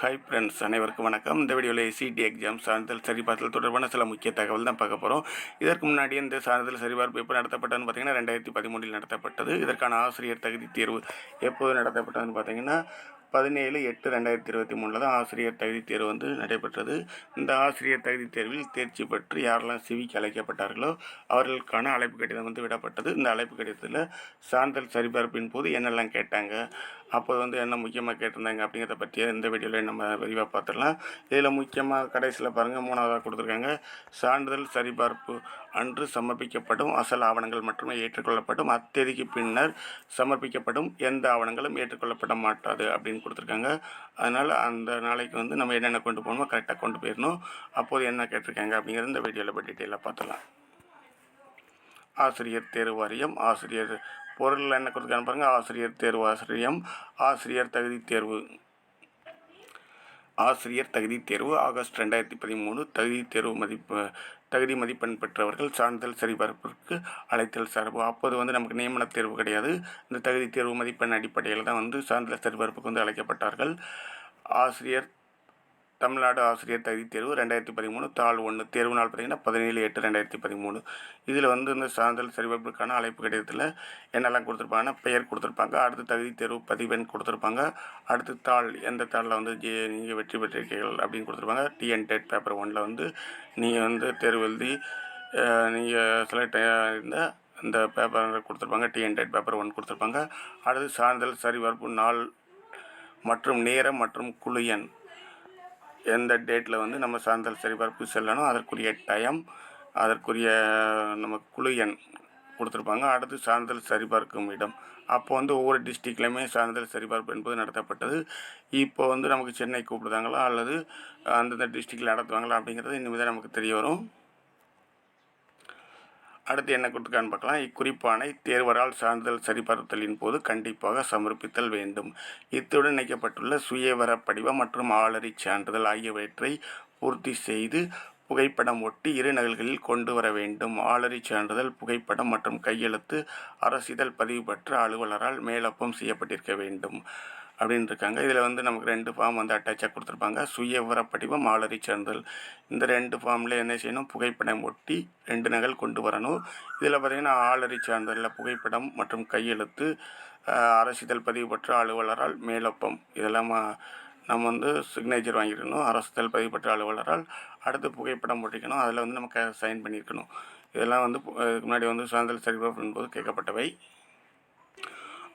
Hi friends அனைவருக்கும் வணக்கம். இந்த வீடியோவில் சிடி எக்ஸாம் சான்றிதழ் சரிபார்த்தல் தொடர்பான சில முக்கிய தகவல் தான் பார்க்க போகிறோம் இதற்கு முன்னாடி இந்த சான்றிதழ் சரிபார்ப்பு எப்போ நடத்தப்பட்டதுன்னு பார்த்தீங்கன்னா ரெண்டாயிரத்தி பதிமூணில் நடத்தப்பட்டது. இதற்கான ஆசிரியர் தகுதி தேர்வு எப்போது நடத்தப்பட்டதுன்னு பார்த்தீங்கன்னா பதினேழு எட்டு ரெண்டாயிரத்தி இருபத்தி மூணில் தான் ஆசிரியர் தகுதி தேர்வு வந்து நடைபெற்றது. இந்த ஆசிரியர் தகுதி தேர்வில் தேர்ச்சி பெற்று யாரெல்லாம் சிவிக்கு அழைக்கப்பட்டார்களோ அவர்களுக்கான அழைப்பு கடிதம் வந்து விடப்பட்டது. இந்த அழைப்பு கடிதத்தில் சான்றிதழ் சரிபார்ப்பின் போது என்னெல்லாம் கேட்டாங்க அப்போது வந்து என்ன முக்கியமாக கேட்டிருந்தாங்க அப்படிங்கிறத பற்றிய இந்த வீடியோவில் நம்ம விரிவாக பார்த்துடலாம். இதில் முக்கியமாக கடைசியில் பாருங்கள் மூணாவதாக கொடுத்துருக்காங்க. சான்றிதழ் சரிபார்ப்பு அன்று சமர்ப்பிக்கப்படும் அசல் ஆவணங்கள் மட்டுமே ஏற்றுக்கொள்ளப்படும் அத்தேதிக்கு பின்னர் சமர்ப்பிக்கப்படும் எந்த ஆவணங்களும் ஏற்றுக்கொள்ளப்பட மாட்டாது அப்படின்னு கொடுத்துருக்காங்க. அதனால் அந்த நாளைக்கு வந்து நம்ம என்னென்ன கொண்டு போகணுமோ கரெக்டாக கொண்டு போயிடணும். அப்போது என்ன கேட்டிருக்காங்க அப்படிங்கிறது இந்த வீடியோவில் இப்போ டீட்டெயிலாக பார்த்துலாம் ஆசிரியர் தேர்வு வாரியம் ஆசிரியர் பொருள் என்ன கொடுத்துருக்காங்க பாருங்கள் ஆசிரியர் தேர்வு ஆசிரியம் ஆசிரியர் தகுதி தேர்வு. ஆசிரியர் தகுதி தேர்வு ஆகஸ்ட் ரெண்டாயிரத்தி பதிமூணு தகுதி தேர்வு மதிப்பு தகுதி மதிப்பெண் பெற்றவர்கள் சான்றிதழ் சரிபார்ப்பிற்கு அழைத்தல் சார்பு. அப்போது வந்து நமக்கு நியமன தேர்வு கிடையாது. இந்த தகுதி தேர்வு மதிப்பெண் அடிப்படையில் தான் வந்து சான்றிதழ் சரிபார்ப்புக்கு வந்து அழைக்கப்பட்டார்கள். ஆசிரியர் தமிழ்நாடு ஆசிரியர் தகுதி தேர்வு ரெண்டாயிரத்தி பதிமூணு தாள் ஒன்று தேர்வு நாள் பார்த்தீங்கன்னா பதினேழு எட்டு ரெண்டாயிரத்தி பதிமூணு. இதில் வந்து இந்த சான்றிதழ் சரிபார்ப்புக்கான அழைப்பு கடிதத்தில் என்னெல்லாம் கொடுத்துருப்பாங்கன்னா பெயர் கொடுத்துருப்பாங்க அடுத்து தகுதி தேர்வு பதிவெண் கொடுத்துருப்பாங்க அடுத்து தாள் எந்த தாளில் வந்து ஜே நீங்கள் வெற்றி பெற்றிருக்கீர்கள் அப்படின்னு கொடுத்துருப்பாங்க. டிஎன் டேட் பேப்பர் ஒனில் வந்து நீங்கள் வந்து தேர்வு எழுதி நீங்கள் செலக்ட் இருந்தால் இந்த பேப்பர் கொடுத்துருப்பாங்க. டிஎன் பேப்பர் ஒன் கொடுத்துருப்பாங்க. அடுத்து சான்றிதழ் சரிபார்ப்பு நாள் மற்றும் நேரம் மற்றும் குழு எண் எந்த டேட்டில் வந்து நம்ம சான்றிதழ் சரிபார்ப்பு செல்லணும் அதற்குரிய டைம் அதற்குரிய நம்ம குழு எண் கொடுத்துருப்பாங்க. அடுத்து சான்றிதழ் சரிபார்க்கும் இடம். அப்போ வந்து ஒவ்வொரு டிஸ்ட்ரிக்ட்லையுமே சான்றிதழ் சரிபார்ப்பு என்பது நடத்தப்பட்டது. இப்போ வந்து நமக்கு சென்னை கூப்பிடுதாங்களா அல்லது அந்தந்த டிஸ்ட்ரிக்டில் நடத்துவாங்களா? அப்படிங்கிறது இனிமேல் தான் நமக்கு தெரிய வரும். அடுத்து என்ன கொடுத்துருக்கான்னு பார்க்கலாம். இக்குறிப்பானை தேர்வரால் சான்றிதழ் சரிபார்த்தலின் போது கண்டிப்பாக சமர்ப்பித்தல் வேண்டும். இத்துடன் இணைக்கப்பட்டுள்ள சுயவர படிவம் மற்றும் ஆளறி சான்றிதழ் ஆகியவற்றை பூர்த்தி செய்து புகைப்படம் ஒட்டி இரு நகல்களில் கொண்டு வர வேண்டும். ஆளறி சான்றிதழ் புகைப்படம் மற்றும் கையெழுத்து அரசிதழ் பதிவு பெற்ற அலுவலரால் மேலப்பம் செய்யப்பட்டிருக்க வேண்டும். அப்படின்னு இருக்காங்க இதில் வந்து நமக்கு ரெண்டு ஃபார்ம் வந்து அட்டாச்சாக கொடுத்துருப்பாங்க. சுய விவரப்படிவம் ஆளறி சான்றிதழ். இந்த ரெண்டு ஃபார்மில் என்ன செய்யணும்? புகைப்படம் ஒட்டி ரெண்டு நகல் கொண்டு வரணும். இதில் பார்த்திங்கன்னா ஆளறி சான்றிதழில் புகைப்படம் மற்றும் கையெழுத்து அரசிதழ் பதிவு பெற்ற அலுவலரால் மேலொப்பம் இதெல்லாம் நம்ம வந்து சிக்னேச்சர் வாங்கியிருக்கணும். அரசுதல் பதிவு பெற்ற அலுவலரால் அடுத்து புகைப்படம் ஒட்டிக்கணும். அதில் வந்து நமக்கு சைன் பண்ணியிருக்கணும். இதெல்லாம் வந்து இதுக்கு முன்னாடி வந்து சான்றிதழ் சரிபார்ப்பு என்பது கேட்கப்பட்டவை.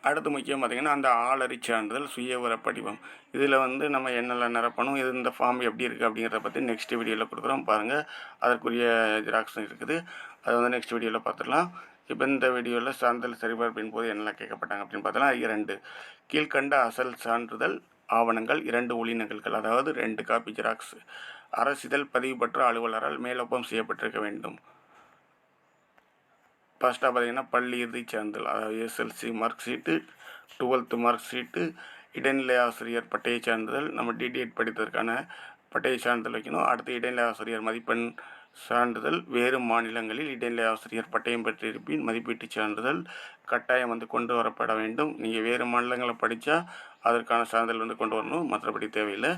அடுத்து முக்கியம் பார்த்திங்கன்னா அந்த ஆளறி சான்றிதழ் சுயவிவர படிவம் இதில் வந்து நம்ம என்னெல்லாம் நிரப்பணும் இது இந்த ஃபார்ம் எப்படி இருக்குது அப்படிங்கிறத பற்றி நெக்ஸ்ட் வீடியோவில் கொடுக்குறோம். பாருங்கள் அதற்குரிய ஜெராக்ஸும் இருக்குது. அதை வந்து நெக்ஸ்ட் வீடியோவில் பார்த்துடலாம். இப்போ இந்த வீடியோவில் சான்றிதழ் சரிபார்ப்பின் போது என்னெல்லாம் கேட்கப்பட்டாங்க அப்படின்னு பார்த்தோன்னா இரண்டு கீழ்கண்ட அசல் சான்றிதழ் ஆவணங்கள் இரண்டு ஒளி நகல்கள் அதாவது ரெண்டு காப்பி ஜெராக்ஸ் அரசிதழ் பதிவு பெற்ற அலுவலரால் மேலொப்பம் செய்யப்பட்டிருக்க வேண்டும். ஃபஸ்ட்டாக பார்த்தீங்கன்னா பள்ளி இறுதி சான்றிதழ் அதாவது SSLC mark sheet twelfth mark sheet இடைநிலை ஆசிரியர் பட்டய சான்றிதழ் நம்ம டிடிஎட் படித்ததற்கான பட்டய சான்றிதழ் வைக்கணும். அடுத்து இடைநிலை ஆசிரியர் மதிப்பெண் சான்றிதழ் வேறு மாநிலங்களில் இடைநிலை ஆசிரியர் பட்டயம் பெற்றிருப்பின் மதிப்பீட்டு சான்றிதழ் கட்டாயம் வந்து கொண்டு வரப்பட வேண்டும். நீங்கள் வேறு மாநிலங்களில் படித்தா அதற்கான சான்றிதழ் வந்து கொண்டு வரணும். மற்றபடி தேவையில்லை.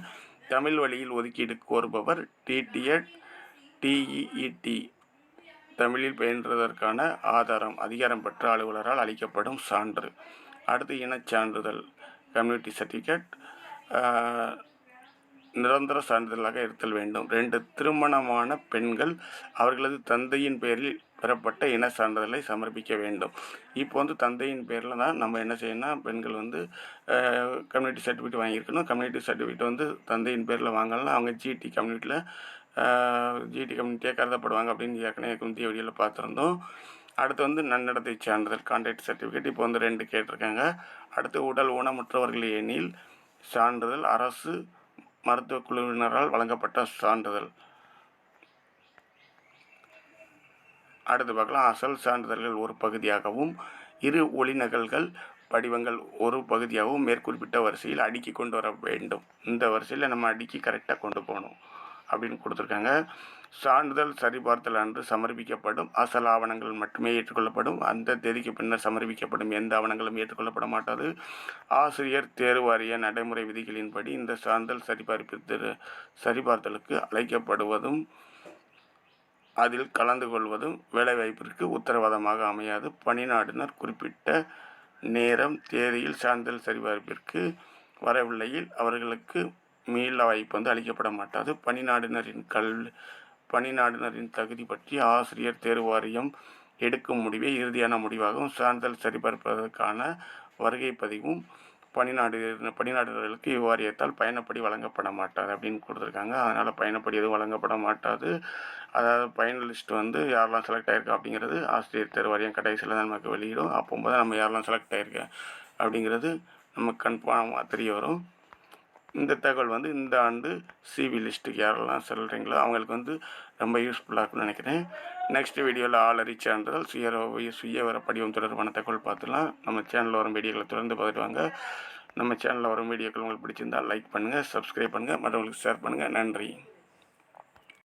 தமிழ் வழியில் ஒதுக்கீடு கோருபவர் டிடிஎட் டிஇஇடி தமிழில் பயின்றதற்கான ஆதாரம் அதிகாரம் பெற்ற அலுவலரால் அளிக்கப்படும் சான்று. அடுத்து இனச் சான்றிதழ் கம்யூனிட்டி சர்டிஃபிகேட் நிரந்தர சான்றிதழாக இருத்தல் வேண்டும். ரெண்டு திருமணமான பெண்கள் அவர்களது தந்தையின் பேரில் பெறப்பட்ட இன சான்றிதழை சமர்ப்பிக்க வேண்டும். இப்போ வந்து தந்தையின் பேரில் தான் நம்ம என்ன செய்யணும்னா பெண்கள் வந்து கம்யூனிட்டி சர்டிஃபிகேட் வாங்கியிருக்கணும். கம்யூனிட்டி சர்டிஃபிகேட் வந்து தந்தையின் பேரில் வாங்கலாம் அவங்க ஜிடி கம்யூனிட்டியில் ஜிடி கம்யூனிட்டியாக கருதப்படுவாங்க அப்படின்னு ஏற்கனவே குந்திய வழியில் பார்த்துருந்தோம். அடுத்து வந்து நன்னடத்தை சான்றிதழ் கான்ட்ராக்ட் சர்டிஃபிகேட் இப்போ வந்து ரெண்டு கேட்டிருக்காங்க. அடுத்து உடல் ஊனமுற்றவர்கள் எனில் சான்றிதழ் அரசு மருத்துவ குழுவினரால் வழங்கப்பட்ட சான்றிதழ். அடுத்து பார்க்கலாம். அசல் சான்றிதழ்கள் ஒரு பகுதியாகவும் இரு ஒளிநகல்கள் படிவங்கள் ஒரு பகுதியாகவும் மேற்குறிப்பிட்ட வரிசையில் அடுக்கி கொண்டு வர வேண்டும். இந்த வரிசையில் நம்ம அடுக்கி கரெக்டாக கொண்டு போகணும். அப்படின்னு கொடுத்துருக்காங்க. சான்றிதழ் சரிபார்த்தல் அன்று சமர்ப்பிக்கப்படும். அசல் ஆவணங்கள் மட்டுமே ஏற்றுக்கொள்ளப்படும். அந்த தேதிக்கு பின்னர் சமர்ப்பிக்கப்படும். எந்த ஆவணங்களும் ஏற்றுக்கொள்ளப்பட மாட்டாது. ஆசிரியர் தேர்வு அறிய நடைமுறை விதிகளின்படி இந்த சான்றிதழ் சரிபார்ப்பு சரிபார்த்தலுக்கு அழைக்கப்படுவதும் அதில் கலந்து கொள்வதும் வேலைவாய்ப்பிற்கு உத்தரவாதமாக அமையாது. பணிநாடுனர் குறிப்பிட்ட நேரம் தேதியில் சான்றிதழ் சரிபார்ப்பிற்கு வரவில்லையில் அவர்களுக்கு மீள வாய்ப்பு வந்து அளிக்கப்பட மாட்டாது. பணிநாடினரின் கல் பணிநாடினரின் தகுதி பற்றி ஆசிரியர் தேர்வு வாரியம் எடுக்கும் முடிவே இறுதியான முடிவாகவும் சான்றிதழ் சரிபார்ப்பதற்கான வருகை பதிவும் பணிநாடு பணிநாடுகளுக்கு இவ்வாரியத்தால் பயணப்படி வழங்கப்பட மாட்டாது அப்படின்னு கொடுத்துருக்காங்க. அதனால் பயணப்படி எதுவும் வழங்கப்பட மாட்டாது. அதாவது பயனலிஸ்ட் வந்து யாரெல்லாம் செலக்ட் ஆகிருக்கா அப்படிங்கிறது ஆசிரியர் தேர்வு வாரியம் கடைசியில் தான் நமக்கு வெளியிடும். அப்போம்போது நம்ம யாரெல்லாம் செலக்ட் ஆகிருக்கேன் அப்படிங்கிறது நமக்கு கன்ஃபார்மாக தெரிய வரும். இந்த தகவல் வந்து இந்த ஆண்டு சிவி லிஸ்ட்டுக்கு யாரெல்லாம் சொல்கிறீங்களோ அவங்களுக்கு வந்து ரொம்ப யூஸ்ஃபுல்லாக இருக்கும்னு நினைக்கிறேன். நெக்ஸ்ட் வீடியோவில் ஆளறி சான்றிதழ் சுய சுயவர படிவம் தொடர்பான தகவல் பார்த்துலாம் நம்ம சேனலில் வரும் வீடியோக்களை தொடர்ந்து பார்த்துட்டு வாங்க நம்ம சேனலில் வரும் வீடியோக்கள் உங்களுக்கு பிடிச்சிருந்தால் லைக் பண்ணுங்கள் சப்ஸ்கிரைப் பண்ணுங்கள் மற்றவங்களுக்கு ஷேர் பண்ணுங்கள் நன்றி.